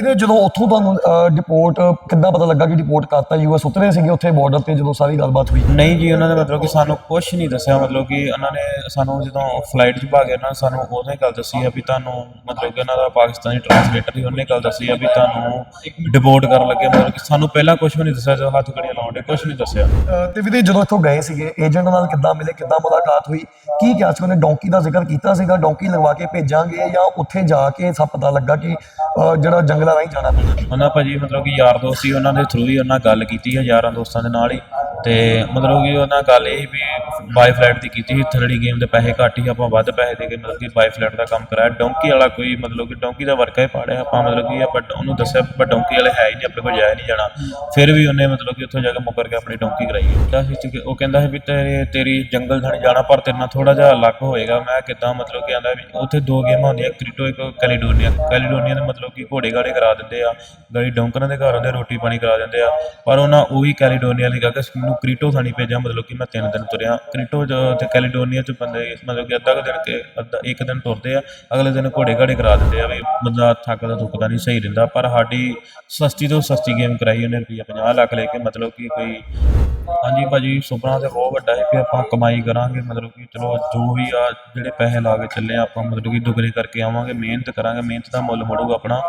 ਵੀਰੇ ਜਦੋਂ ਉੱਥੋਂ ਤੁਹਾਨੂੰ ਡਿਪੋਰਟ ਕਿੱਦਾਂ ਪਤਾ ਲੱਗਾ ਕਿ ਡਿਪੋਰਟ ਕਰਤਾ ਯੂਐਸ ਉਤਰੇ ਸੀਗੇ ਉੱਥੇ ਬਾਰਡਰ ਤੇ ਜਦੋਂ ਸਾਰੀ ਗੱਲਬਾਤ ਹੋਈ? ਨਹੀਂ ਜੀ ਉਹਨਾਂ ਨੇ ਮਤਲਬ ਕਿ ਸਾਨੂੰ ਕੁਝ ਨਹੀਂ ਦੱਸਿਆ। ਮਤਲਬ ਕਿ ਉਹਨਾਂ ਨੇ ਸਾਨੂੰ ਜਦੋਂ ਫਲਾਈਟ 'ਚ ਉਹਨਾਂ ਨੇ ਸਾਨੂੰ ਹੀ ਗੱਲ ਦੱਸੀ ਆ ਵੀ ਤੁਹਾਨੂੰ ਮਤਲਬ ਕਿ ਉਹਨਾਂ ਦਾ ਪਾਕਿਸਤਾਨੀ ਟਰਾਂਸਲੇਟਰ ਸੀ ਉਹਨੇ ਗੱਲ ਦੱਸੀ ਆ ਵੀ ਤੁਹਾਨੂੰ ਡਿਪੋਰਟ ਕਰਨ ਲੱਗੇ। ਮਤਲਬ ਕਿ ਸਾਨੂੰ ਪਹਿਲਾਂ ਕੁਝ ਵੀ ਨਹੀਂ ਦੱਸਿਆ ਜਦੋਂ ਹੱਥ ਕੜੀਆਂ ਲਾਉਣ ਦੇ ਕੁਝ ਨਹੀਂ ਦੱਸਿਆ। ਤੇ ਵੀਰੇ ਜਦੋਂ ਇੱਥੋਂ ਗਏ ਸੀਗੇ ਏਜੰਟ ਨਾਲ ਕਿੱਦਾਂ ਮਿਲੇ ਕਿੱਦਾਂ ਮੁਲਾਕਾਤ ਹੋਈ? ਕੀ ਕਿਹਾ ਸੀ ਉਹਨੇ? ਡੌਂਕੀ ਦਾ ਜ਼ਿਕਰ ਕੀਤਾ ਸੀਗਾ? ਡੌਂਕੀ ਲਗਵਾ ਕੇ ਭੇਜਾਂਗੇ ਜਾਂ ਉੱਥੇ ਜਾ ਕੇ ਸਭ ਪਤਾ ਲੱਗਾ ਕਿ ਜਿਹੜਾ ਜੰਗਲਾਂ ਰਾਹੀਂ ਜਾਣਾ ਪੈਣਾ। ਉਹਨਾਂ ਭਾਜੀ ਮਤਲਬ ਕਿ ਯਾਰ ਦੋਸਤ ਸੀ, ਉਹਨਾਂ ਦੇ ਥਰੂ ਹੀ ਉਹਨਾਂ ਗੱਲ ਕੀਤੀ ਹੈ ਯਾਰਾਂ ਦੋਸਤਾਂ ਦੇ ਨਾਲ ਹੀ। ਤੇ ਮਤਲਬ ਕਿ ਉਹਨਾਂ ਗੱਲ ਇਹ ਸੀ ਵੀ ਬਾਈ ਫਲੈਟ ਦੀ ਕੀਤੀ ਸੀ ਥਰੜੀ ਗੇਮ ਦੇ ਪੈਸੇ ਘੱਟ ਹੀ ਆਪਾਂ ਵੱਧ ਪੈਸੇ ਦੇ ਕੇ ਮਤਲਬ ਕਿ ਬਾਈ ਫਲੈਟ ਦਾ ਕੰਮ ਕਰਾਇਆ। ਡੌਂਕੀ ਵਾਲਾ ਕੋਈ ਮਤਲਬ ਕਿ ਡੌਂਕੀ ਦਾ ਵਰਕਾ ਹੀ ਪਾੜਿਆ, ਆਪਾਂ ਮਤਲਬ ਕਿ ਆਪਾਂ ਉਹਨੂੰ ਦੱਸਿਆ ਪਰ ਡੌਂਕੀ ਵਾਲੇ ਹੈ ਹੀ ਨਹੀਂ, ਆਪਣੇ ਕੋਲ ਜਾਇਆ ਨਹੀਂ ਜਾਣਾ। ਫਿਰ ਵੀ ਉਹਨੇ ਮਤਲਬ ਕਿ ਉੱਥੋਂ ਜਾ ਕੇ ਮੁੱਕਰ ਕੇ ਆਪਣੀ ਡੌਂਕੀ ਕਰਾਈ। ਕਹਿੰਦਾ ਸੀ ਉਹ ਕਹਿੰਦਾ ਸੀ ਵੀ ਤੇਰੇ, ਤੇਰੀ ਜੰਗਲ ਥਾਣੀ ਜਾਣਾ, ਪਰ ਤੇਰੇ ਨਾਲ ਥੋੜਾ ਜਿਹਾ ਅਲੱਗ ਹੋਏਗਾ। ਮੈਂ ਕਿਦਾਂ ਮਤਲਬ ਕਿ ਆਂਦਾ ਵੀ ਉੱਥੇ ਦੋ ਗੇਮਾਂ ਹੁੰਦੀਆਂ ਕ੍ਰਿਟੋ ਇੱਕ ਕੈਲੀਡੋਨੀਆ ਕੈਲੀਡੋਨੀਆ ਦੇ ਮਤਲਬ ਕਿ ਘੋੜੇ ਗਾੜੇ ਕਰਾ ਦਿੰਦੇ ਆ, ਗਾੜੀ ਡੌਂਕਰਾਂ ਦੇ ਘਰ ਹੁੰਦੇ ਰੋਟੀ ਪਾਣੀ ਕਰਾ ਦਿੰਦੇ ਆ। ਪਰ ਉਹਨਾਂ ਉਹੀ ਕੈਲੀਡੋਨੀਆ ਲਈ ਕੇ ਸਕੂਲ ਮੈਨੂੰ ਕ੍ਰਿਟੋ ਥਾਣੀ ਭੇਜਿਆ, ਮਤਲਬ ਕਿ ਮੈਂ ਤਿੰਨ ਦਿਨ ਤੁਰਿਆ। ਕ੍ਰਿਟੋ ਜ- ਤੇ ਕੈਲੀਡੋਨੀਆ ਚ ਬੰਦੇ, ਮਤਲਬ ਕਿ ਅੱਧਾ ਕੁ ਦਿਨ ਕੇ, ਅੱਧਾ, ਇੱਕ ਦਿਨ ਤੁਰਦੇ ਆ, ਅਗਲੇ ਦਿਨ ਘੋੜੇ ਘਾੜੇ ਕਰਾ ਦਿੰਦੇ ਆ ਵੀ ਬੰਦਾ ਥੱਕਦਾ ਥੁੱਕਦਾ ਨਹੀਂ, ਸਹੀ ਰਹਿੰਦਾ। ਪਰ ਸਾਡੀ ਸਸਤੀ ਤੋਂ ਸਸਤੀ ਗੇਮ ਕਰਾਈ ਉਹਨੇ ਰੁਪਈਆ 50 ਲੱਖ ਲੈ ਕੇ, ਮਤਲਬ ਕਿ ਕੋਈ ਹਾਂਜੀ ਭਾਜੀ, ਸੁਪਨਾ ਤੇ ਬਹੁਤ ਵੱਡਾ ਹੈ ਕਿ ਆਪਾਂ ਕਮਾਈ ਕਰਾਂਗੇ, ਮਤਲਬ ਕਿ ਚਲੋ ਜੋ ਵੀ ਆ ਜਿਹੜੇ ਪੈਸੇ ਲਾ ਕੇ ਚੱਲੇ ਆ, ਆਪਾਂ ਮਤਲਬ ਕਿ ਦੁਗਰੇ ਕਰਕੇ ਆਵਾਂਗੇ, ਮਿਹਨਤ ਕਰਾਂਗੇ, ਮਿਹਨਤ ਦਾ ਮੁੱਲ ਮੜੂਗਾ ਆਪਣਾ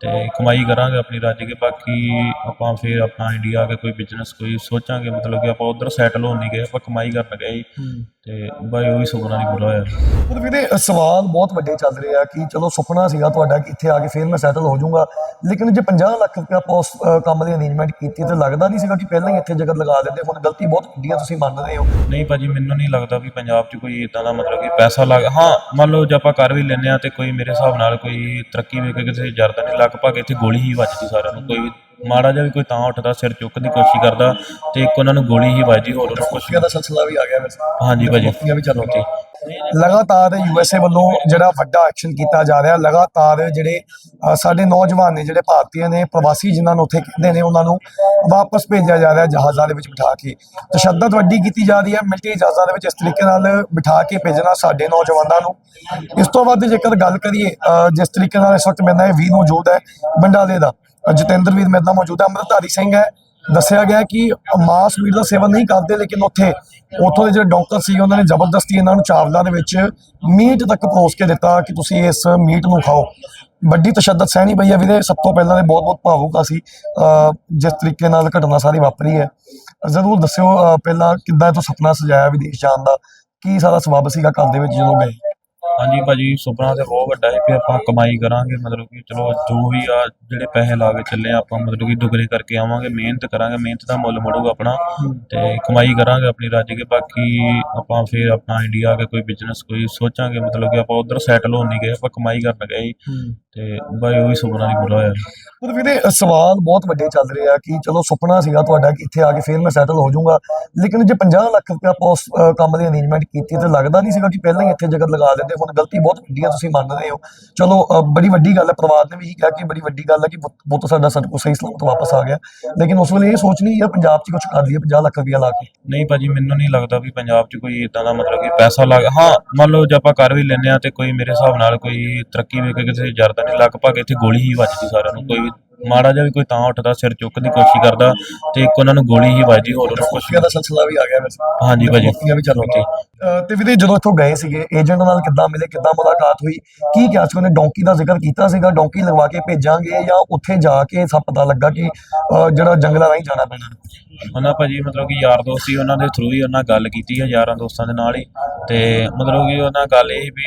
ਤੇ ਕਮਾਈ ਕਰਾਂਗੇ ਆਪਣੀ ਰੱਜ ਕੇ, ਬਾਕੀ ਆਪਾਂ ਫਿਰ ਆਪਣਾ ਇੰਡੀਆ ਆ ਕੇ ਕੋਈ ਬਿਜ਼ਨਸ ਕੋਈ ਸੋਚਾਂਗੇ, ਮਤਲਬ ਕਿ ਆਪਾਂ ਉਧਰ ਸੈਟਲ ਹੋਣ ਨਹੀਂ ਗਏ, ਆਪਾਂ ਕਮਾਈ ਕਰਨ ਗਏ। ਤੇ ਬਾਈ ਉਹ ਵੀ ਸੁਪਨਾ ਨਹੀਂ ਪੂਰਾ ਹੋਇਆ। ਪਰ ਵੀਰੇ ਸਵਾਲ ਬਹੁਤ ਵੱਡੇ ਚੱਲ ਰਹੇ ਆ ਕਿ ਚਲੋ ਸੁਪਨਾ ਸੀਗਾ ਤੁਹਾਡਾ ਕਿ ਇੱਥੇ ਆ ਕੇ ਫਿਰ ਮੈਂ ਸੈਟਲ ਹੋ ਜਾਊਂਗਾ ਲੇਕਿਨ ਜੇ 50 ਲੱਖ ਰੁਪਇਆ ਅਹ, ਕੰਮ ਦੀ ਅਰੇਂਜਮੈਂਟ ਕੀਤੀ ਤੇ ਲੱਗਦਾ ਨਹੀਂ ਸੀਗਾ ਕਿ ਪਹਿਲਾਂ ਹੀ ਇੱਥੇ ਜਗ੍ਹਾ ਲਗਾ ਦਿੰਦੇ ਹੁਣ। ਗਲਤੀ ਬਹੁਤ ਵੱਡੀ ਆ ਤੁਸੀਂ ਮੰਨ ਰਹੇ ਹੋ। ਨਹੀਂ ਭਾਜੀ ਮੈਨੂੰ ਨਹੀਂ ਲੱਗਦਾ ਵੀ ਪੰਜਾਬ 'ਚ ਕੋਈ ਇਦਾਂ ਦਾ ਮਤਲਬ ਕਿ ਪੈਸਾ ਲੱਗ ਹਾਂ ਮੰਨ ਲਓ ਜੇ ਆਪਾਂ ਕਰ ਵੀ ਲੈਂਦੇ ਆ ਤੇ ਕੋਈ ਮੇਰੇ ਹਿਸਾਬ ਨਾਲ ਕੋਈ ਤਰੱਕੀ ਵੇਖ ਕੇ ਕਿਸੇ ਜਰਦਾ ਨਹੀਂ ਲਗਭਗ ਇੱਥੇ ਗੋਲੀ ਹੀ ਵੱਜਦੀ ਸਾਰਿਆਂ ਨੂੰ ਕੋਈ ਵੀ ਮਾੜਾ ਜਿਹਾ ਵੀ ਕੋਈ ਤਾਂ ਉੱਠਦਾ ਸਿਰ ਚੁੱਕਣ ਦੀ ਕੋਸ਼ਿਸ਼ ਕਰਦਾ ਤੇ ਇੱਕ ਉਹਨਾਂ ਨੂੰ ਗੋਲੀ ਹੀ ਵੱਜਦੀ ਹੋਰ ਉਹਨਾਂ ਕੁਝ ਕੁਸ਼ੀਆਂ ਦਾ ਸਿਲਸਿਲਾ ਵੀ ਆ ਗਿਆ ਵੈਸੇ ਹਾਂਜੀ ਭਾਜੀ। ਕੁਸ਼ੀਆਂ ਵੀ ਚੱਲ ਰਹੀਆਂ ਲਗਾਤਾਰ ਯੂਐਸਏ ਵੱਲੋਂ ਜਿਹੜਾ ਵੱਡਾ ਐਕਸ਼ਨ ਕੀਤਾ ਜਾ ਰਿਹਾ ਲਗਾਤਾਰ ਜਿਹੜੇ ਅ, ਸਾਡੇ ਨੌਜਵਾਨ ਨੇ ਜਿਹੜੇ ਭਾਰਤੀਆਂ ਨੇ ਪ੍ਰਵਾਸੀ ਜਿਨ੍ਹਾਂ ਨੂੰ ਉੱਥੇ ਕਹਿੰਦੇ ਨੇ ਉਹਨਾਂ ਨੂੰ ਵਾਪਸ ਭੇਜਿਆ ਜਾ ਰਿਹਾ ਜਹਾਜ਼ਾਂ ਦੇ ਵਿੱਚ ਬਿਠਾ ਕੇ। ਤਸ਼ੱਦਦ ਵੱਡੀ ਕੀਤੀ ਜਾ ਰਹੀ ਹੈ ਮਿਲਟਰੀ ਜਹਾਜ਼ਾਂ ਦੇ ਵਿੱਚ ਇਸ ਤਰੀਕੇ ਨਾਲ ਬਿਠਾ ਕੇ ਭੇਜਣਾ ਸਾਡੇ ਨੌਜਵਾਨਾਂ ਨੂੰ। ਇਸ ਤੋਂ ਵੱਧ ਜੇਕਰ ਗੱਲ ਕਰੀਏ ਅ, ਜਿਸ ਤਰੀਕੇ ਨਾਲ ਇਸ ਵਕਤ ਮੇਰੇ ਨਾਲ ਇਹ ਵੀਰ ਮੌਜੂਦ ਹੈ ਬੰਡਾਲੇ ਦਾ। ਜਤਿੰਦਰ ਵੀਰ ਮੇਰੇ ਨਾਲ ਮੌਜੂਦ ਹੈ। ਅੰਮ੍ਰਿਤਧਾਰੀ ਸਿੰਘ ਹੈ। ਦੱਸਿਆ ਗਿਆ ਕਿ ਮਾਸ ਮੀਟ ਦਾ ਸੇਵਨ ਨਹੀਂ ਕਰਦੇ ਲੇਕਿਨ ਉੱਥੇ ਉੱਥੋਂ ਦੇ ਜਿਹੜੇ ਡਾਕਟਰ ਸੀ ਉਹਨਾਂ ਨੇ ਜ਼ਬਰਦਸਤੀ ਇਹਨਾਂ ਨੂੰ ਚਾਵਲਾਂ ਦੇ ਵਿੱਚ ਮੀਟ ਤੱਕ ਪਰੋਸ ਕੇ ਦਿੱਤਾ ਕਿ ਤੁਸੀਂ ਇਸ ਮੀਟ ਨੂੰ ਖਾਓ। ਵੱਡੀ ਤਸ਼ੱਦਦ ਸਹਿਣੀ ਪਈ ਹੈ ਵੀਰੇ। ਸਭ ਤੋਂ ਪਹਿਲਾਂ ਤੇ ਬਹੁਤ ਬਹੁਤ ਭਾਵੁਕ ਅਸੀਂ। ਅਹ, ਜਿਸ ਤਰੀਕੇ ਨਾਲ ਘਟਨਾ ਸਾਰੀ ਵਾਪਰੀ ਹੈ। ਜ਼ਰੂਰ ਦੱਸਿਓ ਪਹਿਲਾਂ ਕਿੱਦਾਂ ਤੋਂ ਸੁਪਨਾ ਸਜਾਇਆ ਵਿਦੇਸ਼ ਜਾਣ ਦਾ? ਕੀ ਸਾਰਾ ਸਬੱਬ ਸੀਗਾ ਘਰ ਦੇ ਵਿੱਚ ਜਦੋਂ ਗਏ? ਹਾਂਜੀ ਭਾਜੀ ਸੁਪਨਾ ਤੇ ਬਹੁਤ ਵੱਡਾ ਹੈ ਕਿ ਆਪਾਂ ਕਮਾਈ ਕਰਾਂਗੇ ਮਤਲਬ ਕਿ ਚਲੋ ਜੋ ਵੀ ਆ ਜਿਹੜੇ ਪੈਸੇ ਲਾ ਕੇ ਚੱਲੇ ਆ ਆਪਾਂ ਮਤਲਬ ਕਿ ਦੁਗਰੇ ਕਰਕੇ ਆਵਾਂਗੇ ਮਿਹਨਤ ਕਰਾਂਗੇ ਮਿਹਨਤ ਦਾ ਮੁੱਲ ਮੜੂਗਾ ਆਪਣਾ ਤੇ ਕਮਾਈ ਕਰਾਂਗੇ ਆਪਣੀ ਰੱਜ ਕੇ ਬਾਕੀ ਆਪਾਂ ਫਿਰ ਆਪਣਾ ਇੰਡੀਆ ਆ ਕੇ ਕੋਈ ਬਿਜ਼ਨਸ ਕੋਈ ਸੋਚਾਂਗੇ ਮਤਲਬ ਕਿ ਆਪਾਂ ਉਧਰ ਸੈਟਲ ਹੋਣ ਨਹੀਂ ਗਏ ਆਪਾਂ ਕਮਾਈ ਕਰਨ ਗਏ। ਤੇ ਬਾਈ ਉਹ ਵੀ ਸੁਪਨਾ ਨਹੀਂ ਪੂਰਾ ਹੋਇਆ ਪਰ ਵੀਰੇ ਸਵਾਲ ਬਹੁਤ ਵੱਡੇ ਚੱਲ ਰਹੇ ਆ ਕਿ ਚਲੋ ਸੁਪਨਾ ਸੀਗਾ ਤੁਹਾਡਾ ਕਿ ਇੱਥੇ ਆ ਕੇ ਫਿਰ ਮੈਂ ਸੈਟਲ ਹੋ ਜਾਊਂਗਾ ਲੇਕਿਨ ਜੇ 50 ਲੱਖ ਰੁਪਇਆ ਆਪਾਂ ਉਸ ਕੰਮ ਦੀ ਅਰੇਂਜਮੈਂਟ ਕੀਤੀ ਤੇ ਲੱਗਦਾ ਨਹੀਂ ਸੀਗਾ ਕਿ ਪਹਿਲਾਂ ਹੀ ਇੱਥੇ ਜਗ੍ਹਾ ਲਗਾ ਦਿੰਦੇ ਹੁਣ ਗਲਤੀ ਬਹੁਤ ਵੱਡੀ ਆ, ਤੁਸੀਂ ਮੰਨ ਰਹੇ ਹੋ। ਚਲੋ ਬੜੀ ਵੱਡੀ ਗੱਲ ਹੈ ਪਰਿਵਾਰ ਨੇ ਵੀ ਇਹੀ ਕਿਹਾ ਕਿ ਬੜੀ ਵੱਡੀ ਗੱਲ ਹੈ ਕਿ ਪੁੱਤ- ਸਾਡਾ ਸਾਡੇ ਸਹੀ ਸਲਾਮਤ ਵਾਪਸ ਆ ਗਿਆ। ਲੇਕਿਨ ਉਸ ਵੇਲੇ ਇਹ ਸੋਚ ਨਹੀਂ ਆ, ਪੰਜਾਬ 'ਚ ਕੁਝ ਕਰ ਲਈਏ 50 ਲੱਖ ਰੁਪਇਆ ਲਾ ਕੇ। ਨਹੀਂ ਭਾਜੀ, ਮੈਨੂੰ ਨਹੀਂ ਲੱਗਦਾ ਵੀ ਪੰਜਾਬ 'ਚ ਕੋਈ ਇਦਾਂ ਦਾ ਮਤਲਬ ਕਿ ਪੈਸਾ ਲਾ ਹਾਂ, ਮੰਨ ਲਓ ਜੇ ਆਪਾਂ ਕਰ ਵੀ ਲੈਂਦੇ ਆ ਤੇ ਕੋਈ ਮੇਰੇ ਹਿਸਾਬ ਨਾਲ ਕੋਈ ਤਰੱਕੀ ਵੇਖ ਕੇ ਕਿਸੇ ਜਰਦਾ ਨਹੀਂ। ਲਗਭਗ ਇੱਥੇ ਗੋਲੀ ਹੀ ਵੱਜਦੀ ਸਾਰਿਆਂ ਨੂੰ, ਕੋਈ ਮਾੜਾ ਜਿਹਾ ਵੀ ਕੋਈ ਤਾਂ ਉੱਠਦਾ ਸਿਰ ਚੁੱਕਣ ਦੀ ਕੋਸ਼ਿਸ਼ ਕਰਦਾ ਤੇ ਇੱਕ ਉਹਨਾਂ ਨੂੰ ਗੋਲੀ ਹੀ ਵੱਜਦੀ ਹੋਰ ਉਹਨਾਂ ਕੁਝ ਦਾ ਸਿਲਸਿਲਾ ਵੀ ਆ ਗਿਆ ਵੈਸੇ ਹਾਂਜੀ ਭਾਜੀ। ਕੁਸ਼ੀਆਂ ਵੀ ਚੱਲ ਰਹੀਆਂ। ਅਹ, ਤੇ ਵੀਰੇ ਜਦੋਂ ਇੱਥੋਂ ਗਏ ਸੀਗੇ ਏਜੰਟ ਨਾਲ ਕਿੱਦਾਂ ਮਿਲੇ ਕਿੱਦਾਂ ਮੁਲਾਕਾਤ ਹੋਈ? ਕੀ ਕਿਹਾ ਸੀ ਉਹਨੇ? ਡੌਂਕੀ ਦਾ ਜ਼ਿਕਰ ਕੀਤਾ ਸੀਗਾ? ਡੌਂਕੀ ਲਗਵਾ ਕੇ ਭੇਜਾਂਗੇ ਜਾਂ ਉੱਥੇ ਜਾ ਕੇ ਸਭ ਪਤਾ ਲੱਗਾ ਕਿ ਅਹ, ਜਿਹੜਾ ਜੰਗਲਾਂ ਰਾਹੀਂ ਜਾਣਾ ਪੈਣਾ? ਉਹਨਾਂ ਭਾਜੀ ਮਤਲਬ ਕਿ ਯਾਰ ਦੋਸਤ ਸੀ ਉਹਨਾਂ ਦੇ ਥਰੂ ਹੀ ਉਹਨਾਂ ਗੱਲ ਕੀਤੀ ਹੈ ਯਾਰਾਂ ਦੋਸਤਾਂ ਦੇ ਨਾਲ ਹੀ। ਤੇ ਮਤਲਬ ਕਿ ਉਹਨਾਂ ਗੱਲ ਇਹ ਵੀ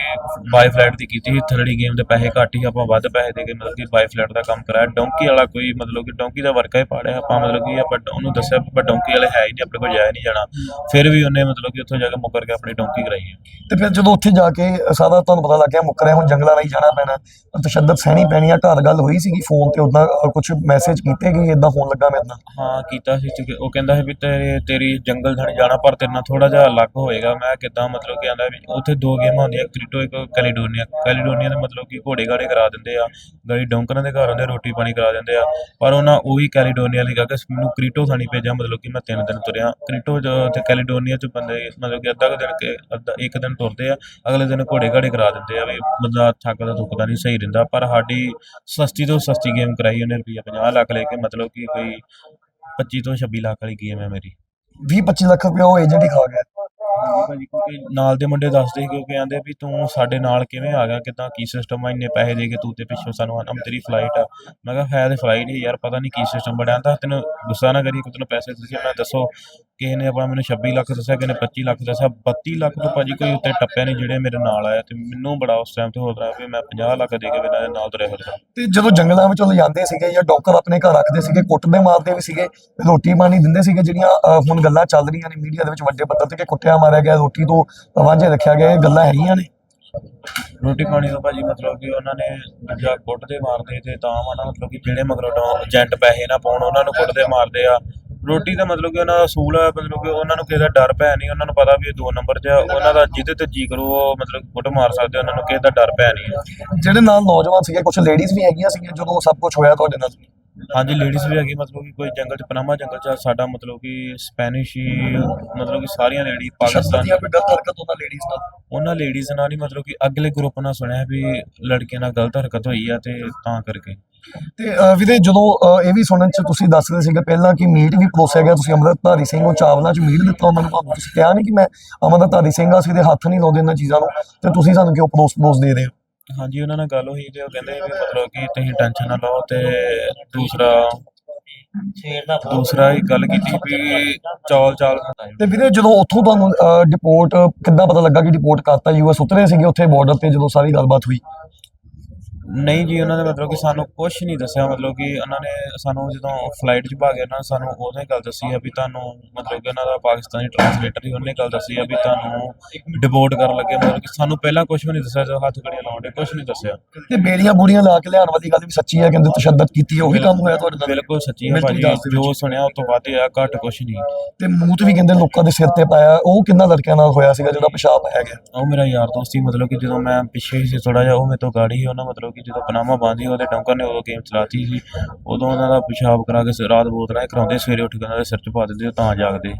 ਬਾਈ ਫਲੈਟ ਦੀ ਕੀਤੀ ਸੀ ਥਰੜੀ ਗੇਮ ਦੇ ਪੈਸੇ ਘੱਟ ਹੀ ਆਪਾਂ ਵੱਧ ਪੈਸੇ ਦੇ ਕੇ ਮਤਲਬ ਕਿ ਬਾਈ ਫਲੈਟ ਦਾ ਕੰਮ ਕਰਾਇਆ। ਡੌਂਕੀ ਵਾਲਾ ਕੋਈ ਮਤਲਬ ਕਿ ਡੌਂਕੀ ਦਾ ਵਰਕਾ ਹੀ ਪਾੜਿਆ ਆਪਾਂ ਮਤਲਬ ਕਿ ਆਪਾਂ ਉਹਨੂੰ ਦੱਸਿਆ ਪਰ ਡੌਂਕੀ ਵਾਲੇ ਹੈ ਹੀ ਨਹੀਂ ਆਪਣੇ ਕੋਲ ਜਾਇਆ ਨਹੀਂ ਜਾਣਾ। ਫਿਰ ਵੀ ਉਹਨੇ ਮਤਲਬ ਕਿ ਉੱਥੋਂ ਜਾ ਕੇ ਮੁੱਕਰ ਕੇ ਆਪਣੀ ਡੌਂਕੀ ਕਰਾਈ ਹੈ। ਤੇ ਫਿਰ ਜਦੋਂ ਉੱਥੇ ਜਾ ਕੇ ਸਾਰਾ ਤੁਹਾਨੂੰ ਪਤਾ ਲੱਗ ਗਿਆ ਮੁੱਕ ਰਿਹਾ ਹੁਣ ਜੰਗਲਾਂ ਰਾਹੀਂ ਜਾਣਾ ਪੈਣਾ ਤਸ਼ੱਦਦ ਸਹਿਣੀ ਪੈਣੀ ਆ ਘਰ ਗੱਲ ਹੋਈ ਸੀਗੀ ਫੋਨ ਤੇ ਉਦਾਂ ਕੁਝ ਮੈਸੇਜ ਕੀਤੇ ਗਏ ਇਦਾਂ ਹੋਣ ਲੱਗਾ ਮੇਰੇ ਨਾਲ? ਹਾਂ ਕੀਤਾ ਸੀ ਤੇ ਉਹ ਕਹਿੰਦਾ ਸੀ ਵੀ ਤੇਰੇ ਤੇਰੀ ਜੰਗਲ ਥਾਣੀ ਜਾਣਾ ਪਰ ਤੇਰੇ ਨਾਲ ਥੋੜਾ ਜਿਹਾ ਅਲੱਗ ਹੋਏਗਾ। ਮੈਂ ਕਿਦਾਂ ਮਤਲਬ ਕਿ ਆਂਦਾ ਵੀ ਉੱਥੇ ਦੋ ਗੇਮਾਂ ਹੁੰਦੀਆਂ ਕ੍ਰਿਟੋ ਇੱਕ ਕੈਲੀਡੋਨੀਆ ਕੈਲੀਡੋਨੀਆ ਦੇ ਮਤਲਬ ਕਿ ਘੋੜੇ ਗਾੜੇ ਕਰਾ ਦਿੰਦੇ ਆ ਗਾੜੀ ਡੌਂਕਰਾਂ ਦੇ ਘਰ ਹੁੰਦੇ ਰੋਟੀ ਪਾਣੀ ਕਰਾ ਦਿੰਦੇ ਆ। ਪਰ ਉਹਨਾਂ ਉਹੀ ਕੈਲੀਡੋਨੀਆ ਲਈ ਕਹਾ ਮੈਨੂੰ ਕ੍ਰਿਟੋ ਥਾਣੀ ਭੇਜਿਆ, ਮਤਲਬ ਕਿ ਮੈਂ ਤਿੰਨ ਦਿਨ ਤੁਰਿਆ। ਕ੍ਰਿਟੋ ਤੇ ਕੈਲੀਡੋਨੀਆ ਚ ਬੰਦੇ, ਮਤਲਬ ਕਿ ਅੱਧਾ ਕੁ ਦਿਨ ਕੇ, ਅੱਧਾ ਇੱਕ ਦਿਨ ਤੁਰਦੇ ਆ, ਅਗਲੇ ਦਿਨ ਘੋੜੇ ਘਾੜੇ ਕਰਾ ਦਿੰਦੇ ਆ ਵੀ ਬੰਦਾ ਥੱਕਦਾ ਥੁੱਕਦਾ ਨਹੀਂ, ਸਹੀ ਰਹਿੰਦਾ। ਪਰ ਸਾਡੀ ਸਸਤੀ ਤੋਂ ਸਸਤੀ ਗੇਮ ਕਰਾਈ ਉਹਨੇ ਰੁਪਈਆ 50 ਲੱਖ ਲੈ ਕੇ, ਮਤਲਬ ਕਿ ਕੋਈ 25 ਤੋਂ 26 ਲੱਖ ਵਾਲੀ ਗੇਮ ਹੈ ਮੇਰੀ। 20 25 ਲੱਖ ਰੁਪਏ ਉਹ ਏਜੰਟ ਹੀ ਖਾ ਗਿਆ। ਭਾਜੀ, ਕਿਉਂਕਿ ਨਾਲ ਦੇ ਮੁੰਡੇ ਦੱਸਦੇ ਸੀ, ਕਿਉਂਕਿ ਆਂਦੇ ਵੀ ਤੂੰ ਸਾਡੇ ਨਾਲ ਕਿਵੇਂ ਆ ਗਿਆ, ਕਿਦਾਂ ਕੀ ਸਿਸਟਮ ਆ, ਇੰਨੇ ਪੈਸੇ ਦੇ ਕੇ ਤੂੰ ਤੇ ਪਿੱਛੋਂ ਸਾਨੂੰ ਆਨਮ ਤੇਰੀ ਫਲਾਈਟ ਆ। ਮੈਂ ਕਿਹਾ, ਹੈ ਤੇ ਫਲਾਈਟ ਹੀ ਯਾਰ, ਪਤਾ ਨਹੀਂ ਕੀ ਸਿਸਟਮ ਬਣਿਆ। ਤਾਂ ਤੈਨੂੰ ਗੁੱਸਾ ਨਾ ਕਰੀ ਕਿ ਤੈਨੂੰ ਪੈਸੇ ਤੁਸੀਂ ਮੈਂ ਦੱਸੋ, ਕਿਸੇ ਨੇ ਆਪਣਾ ਮੈਨੂੰ 26 ਲੱਖ ਦੱਸਿਆ, ਕਿਸੇ ਨੇ 25 ਲੱਖ ਦੱਸਿਆ 32 ਲੱਖ ਤੋਂ ਭਾਜੀ ਕੋਈ ਉੱਤੇ ਟੱਪਿਆ ਨਹੀਂ ਜਿਹੜੇ ਮੇਰੇ ਨਾਲ ਆਇਆ। ਤੇ ਮੈਨੂੰ ਬੜਾ ਉਸ ਟਾਈਮ ਤੇ ਹੋ ਰਿਹਾ ਵੀ ਮੈਂ 50 ਲੱਖ ਦੇ ਕੇ ਬਿਨਾਂ ਨਾਲ ਤੁਰਿਆ ਫਿਰਦਾ। ਤੇ ਜਦੋਂ ਜੰਗਲਾਂ ਵਿੱਚੋਂ ਜਾਂਦੇ ਸੀਗੇ ਜਾਂ ਡੌਕਰ ਆਪਣੇ ਘਰ ਰੱਖਦੇ ਸੀਗੇ, ਕੁੱਟਦੇ ਮਾਰਦੇ ਵੀ ਸੀਗੇ, ਰੋਟੀ ਪਾਣੀ ਦਿੰਦੇ ਸੀਗੇ ਜਿਹੜੀਆਂ ਹੁਣ ਗੱਲਾਂ ਚੱਲ ਰਹੀਆਂ ਨੇ ਮੀਡੀਆ ਦੇ ਵਿੱਚ ਵੱਡੇ ਪੱਧਰ ਤੇ ਕਿ ਕੁੱਟਿਆ ਮਾਰਿਆ ਗਿਆ ਰੋਟੀ ਤੋਂ ਵਾਂਝੇ ਰੱਖਿਆ ਗਿਆ ਇਹ ਗੱਲਾਂ ਹੈਗੀਆਂ ਨੇ। ਰੋਟੀ ਪਾਣੀ ਤੋਂ ਭਾਜੀ ਮਤਲਬ ਕਿ ਉਹਨਾਂ ਨੇ ਦੂਜਾ ਕੁੱਟਦੇ ਮਾਰਦੇ ਤੇ ਤਾਂ ਵਾ ਨਾ ਮਤਲਬ ਕਿ ਜਿਹੜੇ ਮਗਰੋਂ ਏਜੰਟ ਪੈਸੇ ਨਾ ਪਾਉਣ ਉਹਨਾਂ ਨੂੰ ਕੁੱਟਦੇ ਮਾਰਦੇ ਆ। ਰੋਟੀ ਦਾ ਮਤਲਬ ਕਿ ਉਹਨਾਂ ਦਾ ਅਸੂਲ ਹੈ ਮਤਲਬ ਕਿ ਉਹਨਾਂ ਨੂੰ ਕਿਸੇ ਦਾ ਡਰ ਭੈ ਨਹੀਂ ਉਹਨਾਂ ਨੂੰ ਪਤਾ ਵੀ ਇਹ ਦੋ ਨੰਬਰ 'ਚ ਆ ਉਹਨਾਂ ਦਾ ਜਿਹਦੇ ਤੇ ਜੀ ਕਰੂ ਉਹ ਮਤਲਬ ਕੁੱਟ ਮਾਰ ਸਕਦੇ ਉਹਨਾਂ ਨੂੰ ਕਿਸੇ ਦਾ ਡਰ ਭੈ ਨਹੀਂ ਜਿਹੜੇ ਨਾਲ ਨੌਜਵਾਨ ਸੀਗੇ ਕੁਝ ਲੇਡੀਜ਼ ਵੀ ਹੈਗੀਆਂ ਸੀਗੀਆਂ ਜਦੋਂ ਸਭ ਕੁਝ ਹੋਇਆ ਤੁਹਾਡੇ ਨਾਲ? ਹਾਂਜੀ ਲੇਡੀਜ਼ ਵੀ ਹੈਗੀ ਮਤਲਬ ਕਿ ਕੋਈ ਜੰਗਲ 'ਚ ਪਨਾਮਾ ਜੰਗਲ 'ਚ ਸਾਡਾ ਮਤਲਬ ਕਿ ਸਪੈਨਿਸ਼ ਹੀ ਮਤਲਬ ਕਿ ਸਾਰੀਆਂ ਲੇਡੀ ਪਾਕਿਸਤਾਨ ਦੀਆਂ ਕੋਈ ਗਲਤ ਹਰਕਤ ਉਹਨਾਂ ਲੇਡੀਜ਼ ਨਾਲ? ਉਹਨਾਂ ਲੇਡੀਜ਼ ਨਾਲ ਹੀ ਮਤਲਬ ਕਿ ਅਗਲੇ ਗਰੁੱਪ ਨਾਲ ਸੁਣਿਆ ਵੀ ਲੜਕੀਆਂ ਨਾਲ ਗਲਤ ਹਰਕਤ ਹੋਈ ਆ ਤੇ ਤਾਂ ਕਰਕੇ। ਤੇ ਵੀਰੇ ਜਦੋਂ ਇਹ ਵੀ ਸੁਣਨ ਚ ਤੁਸੀਂ ਦੱਸਦੇ ਸੀਗੇ ਪਹਿਲਾਂ ਕਿ ਮੀਟ ਵੀ ਪਰੋਸਿਆ ਗਿਆ ਤੁਸੀਂ ਅੰਮ੍ਰਿਤਧਾਰੀ ਸਿੰਘ ਨੂੰ ਚਾਵਲਾਂ ਚ ਮੀਟ ਦਿੱਤਾ ਉਹਨਾਂ ਨੂੰ ਤੁਹਾਨੂੰ ਤੁਸੀਂ ਕਿਹਾ ਨਹੀਂ ਕਿ ਮੈਂ ਅੰਮ੍ਰਿਤਧਾਰੀ ਸਿੰਘ ਆ ਅਸੀਂ ਦੇ ਹੱਥ ਨਹੀਂ ਲਾਉਂਦੇ ਇਹਨਾਂ ਚੀਜ਼ਾਂ ਨੂੰ ਤੇ ਤੁਸੀਂ ਸਾਨੂੰ ਕਿਉਂ ਪਰੋਸ ਪਰੋਸ ਦੇ ਰਹੇ ਹੋ? ਹਾਂਜੀ, ਉਹਨਾਂ ਨਾਲ ਗੱਲ ਹੋਈ ਤੇ ਉਹ ਕਹਿੰਦੇ ਵੀ ਮਤਲਬ ਕਿ ਤੁਸੀਂ ਟੈਨਸ਼ਨ ਨਾ ਲਓ ਤੇ ਦੂਸਰਾ ਦੂਸਰਾ ਹੀ ਗੱਲ ਕੀਤੀ ਵੀ ਚੌਲ ਚਾਲ ਤੇ ਵੀਰੇ ਜਦੋਂ ਉੱਥੋਂ ਤੁਹਾਨੂੰ ਡਿਪੋਰਟ ਕਿੱਦਾਂ ਪਤਾ ਲੱਗਾ ਕਿ ਡਿਪੋਰਟ ਕਰਤਾ ਯੂਐਸ ਉਤਰੇ ਸੀਗੇ ਉੱਥੇ ਬਾਰਡਰ ਤੇ ਜਦੋਂ ਸਾਰੀ ਗੱਲਬਾਤ ਹੋਈ? ਨਹੀਂ ਜੀ ਉਹਨਾਂ ਨੇ ਮਤਲਬ ਕਿ ਸਾਨੂੰ ਕੁਝ ਨਹੀਂ ਦੱਸਿਆ। ਮਤਲਬ ਕਿ ਉਹਨਾਂ ਨੇ ਸਾਨੂੰ ਜਦੋਂ ਫਲਾਈਟ 'ਚ ਉਹਨਾਂ ਨੇ ਸਾਨੂੰ ਉਹਨੇ ਗੱਲ ਦੱਸੀ ਆ ਵੀ ਤੁਹਾਨੂੰ ਮਤਲਬ ਕਿ ਉਹਨਾਂ ਦਾ ਪਾਕਿਸਤਾਨੀ ਟ੍ਰਾਂਸਲੇਟਰ ਹੀ ਉਹਨੇ ਗੱਲ ਦੱਸੀ ਆ ਵੀ ਤੁਹਾਨੂੰ ਡਿਪੋਰਟ ਕਰਨ ਲੱਗੇ। ਮਤਲਬ ਕਿ ਸਾਨੂੰ ਪਹਿਲਾਂ ਕੁਝ ਵੀ ਨਹੀਂ ਦੱਸਿਆ ਜਦੋਂ ਹੱਥ ਗੜੀਆਂ ਲਾਉਣ ਦੇ ਕੁਝ ਨਹੀਂ ਦੱਸਿਆ। ਤੇ ਬੇੜੀਆਂ ਬੂੜੀਆਂ ਲਾ ਕੇ ਲਿਆਉਣ ਵਾਲੀ ਗੱਲ ਵੀ ਸੱਚੀ ਹੈ ਕਹਿੰਦੇ ਤਸ਼ੱਦਦ ਕੀਤੀ ਹੈ ਉਹੀ ਕੰਮ ਹੋਇਆ ਤੁਹਾਡੇ ਨਾਲ। ਬਿਲਕੁਲ ਸੱਚੀ ਹੈ ਭਾਜੀ ਜੋ ਸੁਣਿਆ ਉਹ ਤੋਂ ਵੱਧ ਆ ਘੱਟ ਕੁਝ ਨਹੀਂ। ਤੇ ਮੂਤ ਵੀ ਕਹਿੰਦੇ ਲੋਕਾਂ ਦੇ ਸਿਰ ਤੇ ਪਾਇਆ ਉਹ ਕਿੰਨਾ ਲੜਕਿਆਂ ਨਾਲ ਹੋਇਆ ਸੀਗਾ ਜਿਹੜਾ ਪਿਸ਼ਾਬ ਗਿਆ ਉਹ ਮੇਰਾ ਯਾਰ ਦੋਸਤ ਸੀ ਮਤਲਬ ਕਿ ਜਦੋਂ ਮੈਂ ਪਿੱਛੇ ਹੀ ਸੀ ਥੋੜਾ ਜਿਹਾ ਉਹ ਮੇਰੇ ਤੋਂ ਗਾੜੀ ਉਹਨਾਂ ਮਤਲਬ ਕਿ ਜਦੋਂ ਪਨਾਮਾ ਬੰਦੀ ਉਹਦੇ ਡੌਂਕਰ ਨੇ ਉਦੋਂ ਗੇਮ ਚਲਾਤੀ ਸੀ। ਉਦੋਂ ਉਹਨਾਂ ਦਾ ਪਿਸ਼ਾਬ ਕਰਾ ਕੇ ਸ- ਰਾਤ ਬੋਤਲਾਂ ਹੀ ਕਰਾਉਂਦੇ ਸਵੇਰੇ ਉੱਠ ਕੇ ਉਹਨਾਂ ਦੇ ਸਿਰ 'ਚ ਪਾ ਦਿੰਦੇ ਉਹ ਤਾਂ ਜਾਗਦੇ।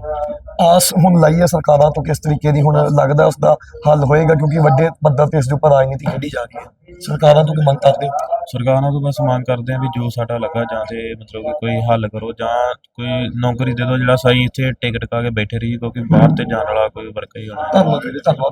ਆਸ ਹੁਣ ਲਾਈ ਹੈ ਸਰਕਾਰਾਂ ਤੋਂ ਕਿਸ ਤਰੀਕੇ ਦੀ ਹੁਣ ਲੱਗਦਾ ਉਸ ਦਾ ਹੱਲ ਹੋਏਗਾ ਕਿਉਂਕਿ ਵੱਡੇ ਪੱਧਰ ਤੇ ਇਸ ਦੇ ਉੱਪਰ ਰਾਜਨੀਤੀ ਖੇਡੀ ਜਾ ਰਹੀ ਹੈ। ਸਰਕਾਰਾਂ ਤੋਂ ਕੀ ਮੰਗ ਕਰਦੇ ਹੋ? ਸਰਕਾਰਾਂ ਤੋਂ ਬਸ ਮੰਗ ਕਰਦੇ ਆ ਵੀ ਜੋ ਸਾਡਾ ਲੱਗਾ ਜਾਂ ਤੇ ਮਤਲਬ ਕਿ ਕੋਈ ਹੱਲ ਕਰੋ ਜਾਂ ਕੋਈ ਨੌਕਰੀ ਦੇ ਦਿਓ ਜਿਹੜਾ ਸਹੀ ਇੱਥੇ ਟਿਕਟ ਕਾ ਕੇ ਬੈਠੇ ਰਹੀ ਕਿਉਂਕਿ ਬਾਹਰ ਤੇ ਜਾਣ ਵਾਲਾ ਕੋਈ ਵਰਕ ਹੀ ਹੋਣਾ। ਧੰਨਵਾਦ ਵੀਰੇ ਧੰਨਵਾਦ।